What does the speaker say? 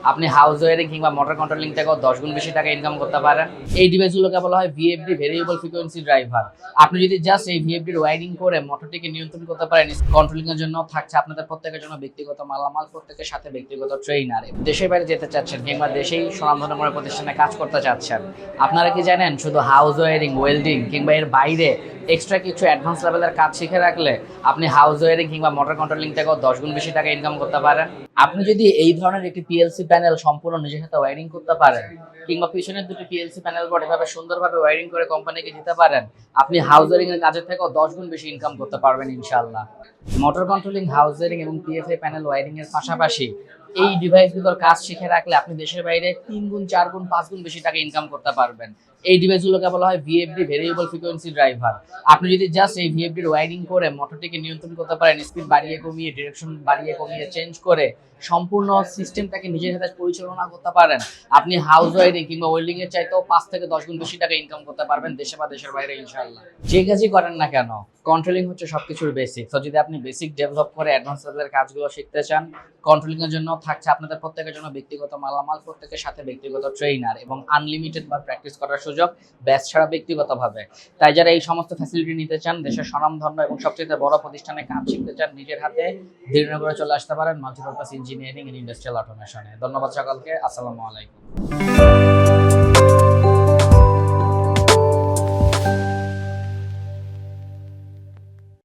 আপনি house wiring কিংবা motor controlling থেকেও দশ গুণ বেশি টাকা ইনকাম করতে পারেন। এই ডিভাইসগুলোকে বলা হয় ভিএফডি ভেরিয়েবল ফ্রিকোয়েন্সি ড্রাইভার আপনি যদি জাস্ট এই ভিএফডির ওয়ারিং করে মোটরটিকে নিয়ন্ত্রণ করতে পারেন কন্ট্রোলিং এর জন্য থাকছে আপনাদের প্রত্যেকের জন্য ব্যক্তিগত মালামাল, প্রত্যেকের সাথে ব্যক্তিগত ট্রেইনার দেশের বাইরে যেতে চাচ্ছেন কিংবা দেশেই সুনামধন্য কোনো প্রতিষ্ঠানে কাজ করতে চাচ্ছেন, আপনারা কি জানেন শুধু হাউস ওয়ারিং ওয়েল্ডিং কিংবা এর বাইরে এক্সট্রা কিছু অ্যাডভান্স লেভেলের কাজ শিখে রাখলে আপনি হাউস ওয়ারিং কিংবা মোটর কন্ট্রোলিং থেকেও দশ গুণ বেশি টাকা ইনকাম করতে পারেন। আপনি যদি এই ধরনের একটি পিএলসি প্যানেল সম্পূর্ণ নিজের সাথে ওয়ারিং করতে পারেন, কিংবা পিছনের দুটি পিএলসি প্যানেল বোর্ড এভাবে সুন্দরভাবে ওয়ারিং করে কোম্পানিকে দিতে পারেন, আপনি হাউস ওয়ারিং এর কাজের থেকেও দশ গুণ বেশি ইনকাম করতে পারবেন ইনশাল্লাহ মোটর কন্ট্রোলিং হাউস ওয়ারিং এবং পিএফএ প্যানেল ওয়ারিং এর পাশাপাশি এই ডিভাইসগুলোর কাজ শিখে রাখলে আপনি দেশের বাইরে তিন গুণ, চার গুণ, পাঁচ গুণ বেশি টাকা ইনকাম করতে পারবেন। এই ডিভাইসগুলোকে বলা হয় ভিএফডি ভেরিয়েবল ফ্রিকোয়েন্সি ড্রাইভার আপনি যদি জাস্ট এই ভিএফডির ওয়ারিং করে মোটরটিকে নিয়ন্ত্রণ করতে পারেন স্পিড বাড়িয়ে কমিয়ে ডিরেকশন বাড়িয়ে কমিয়ে চেঞ্জ করে, সম্পূর্ণ সিস্টেমটাকে নিজের হাতে পরিচালনা করতে পারেন। আপনি হাউস ওয়ারিং কিংবা ওয়েল্ডিং এর চাইতেও পাঁচ থেকে দশ গুণ বেশি টাকা ইনকাম করতে পারবেন দেশে বা দেশের বাইরে ইনশাল্লাহ যে কাজই করেন না কেন কন্ট্রোলিং হচ্ছে সবকিছুর বেসিক তো যদি আপনি বেসিক ডেভেলপ করে অ্যাডভান্স লেভেলের কাজগুলো শিখতে চান কন্ট্রোলিং এর জন্য থাকছে আপনাদের প্রত্যেকের জন্য ব্যক্তিগত মালামাল, প্রত্যেকের সাথে ব্যক্তিগত ট্রেইনার এবং আনলিমিটেড বা প্র্যাকটিস করার সুযোগ ব্যাচ ছাড়া ব্যক্তিগতভাবে। তাই যারা এই সমস্ত ফ্যাসিলিটি নিতে চান, দেশের স্বনামধন্য এবং সবচেয়ে বড় প্রতিষ্ঠানে কাজ শিখতে চান, নিজের হাতে ধীরনগরে চলে আসতে পারেন মাল্টিপারপাস ইঞ্জিনিয়ারিং এন্ড ইন্ডাস্ট্রিয়াল অটোমেশনে ধন্যবাদ সকলকে, আসসালামু আলাইকুম।